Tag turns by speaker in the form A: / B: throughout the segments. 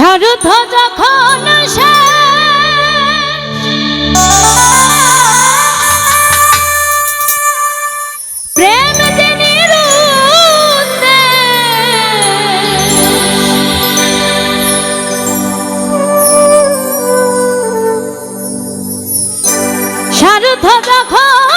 A: সারথ যখন প্রেম সারথ যখন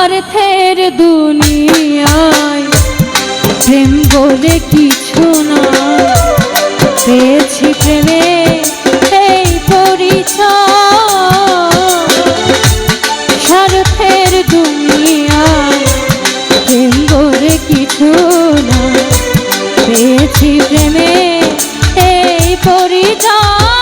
A: স্বার্থের দুনিয়ায়। প্রেম বলে কিছু না। পেয়েছি প্রেমে এই পরিচয়। স্বার্থের দুনিয়ায় প্রেম বলে কিছু না। পেয়েছি প্রেমে এই পরিচয়।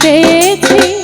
A: পেয়েছি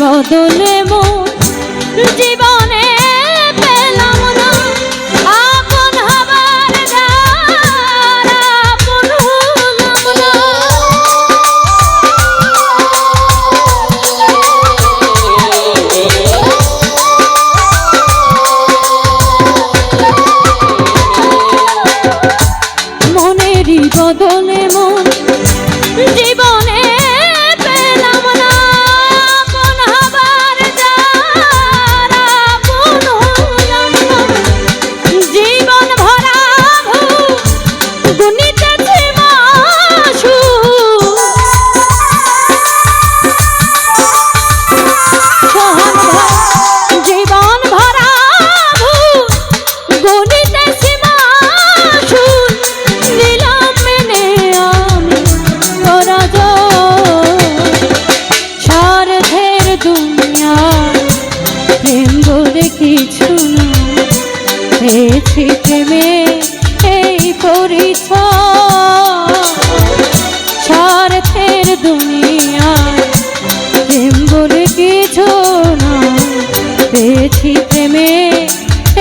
A: বদলে মন জীব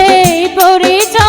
A: এই পরিচয়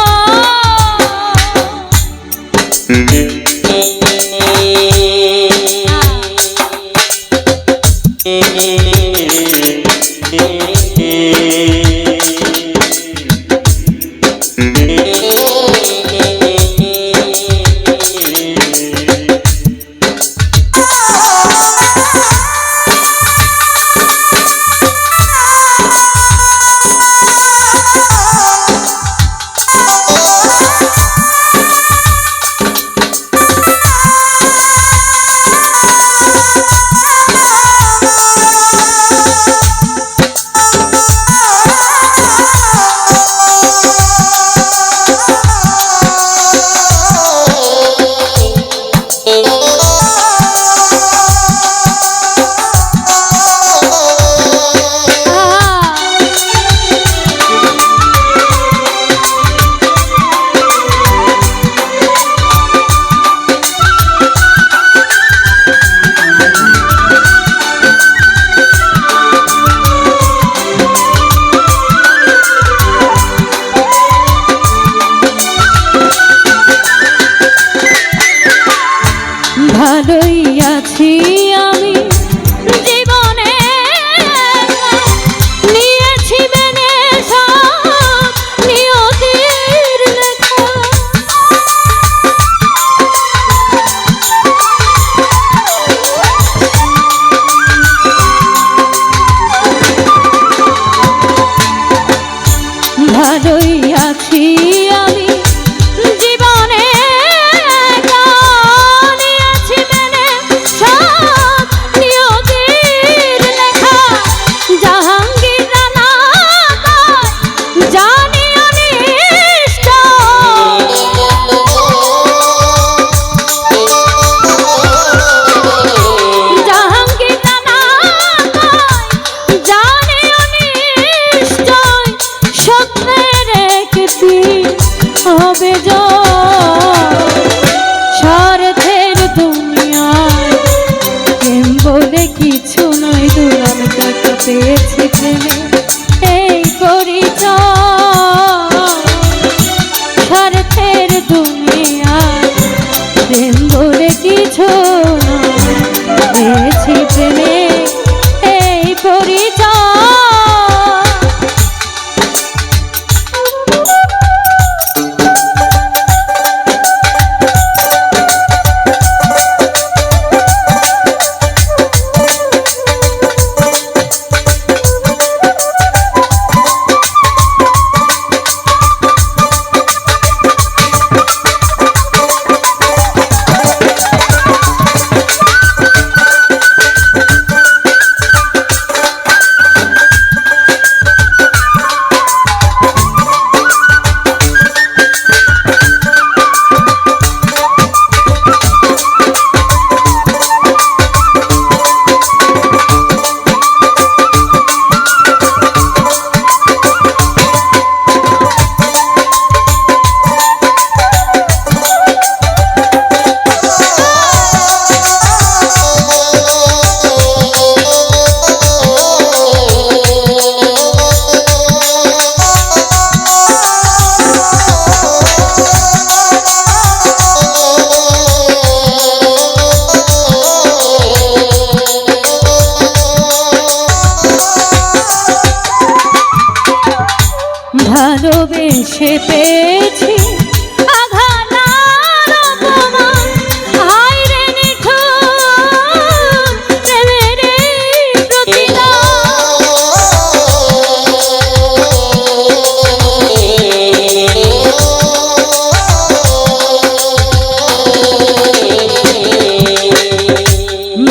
A: এই প্রতিদান।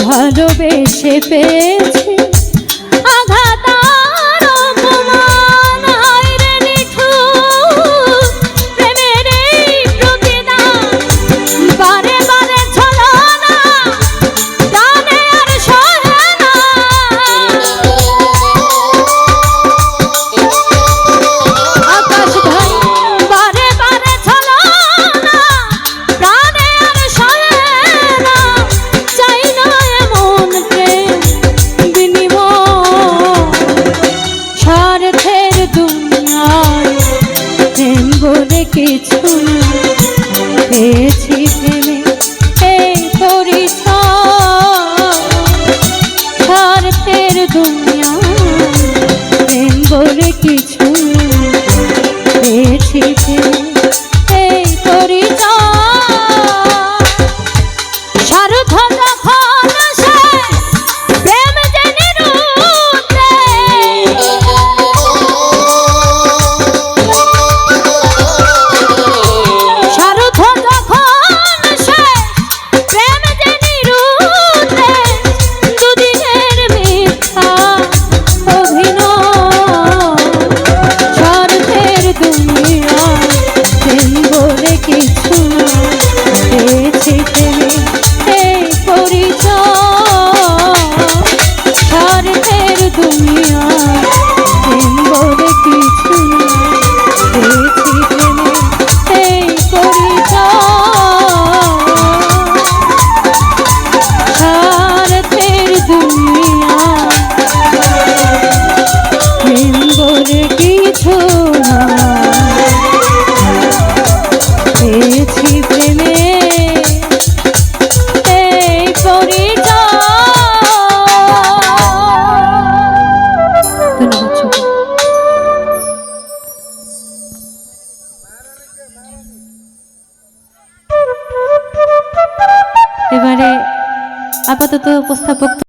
A: ভালোবেসে পেয়েছি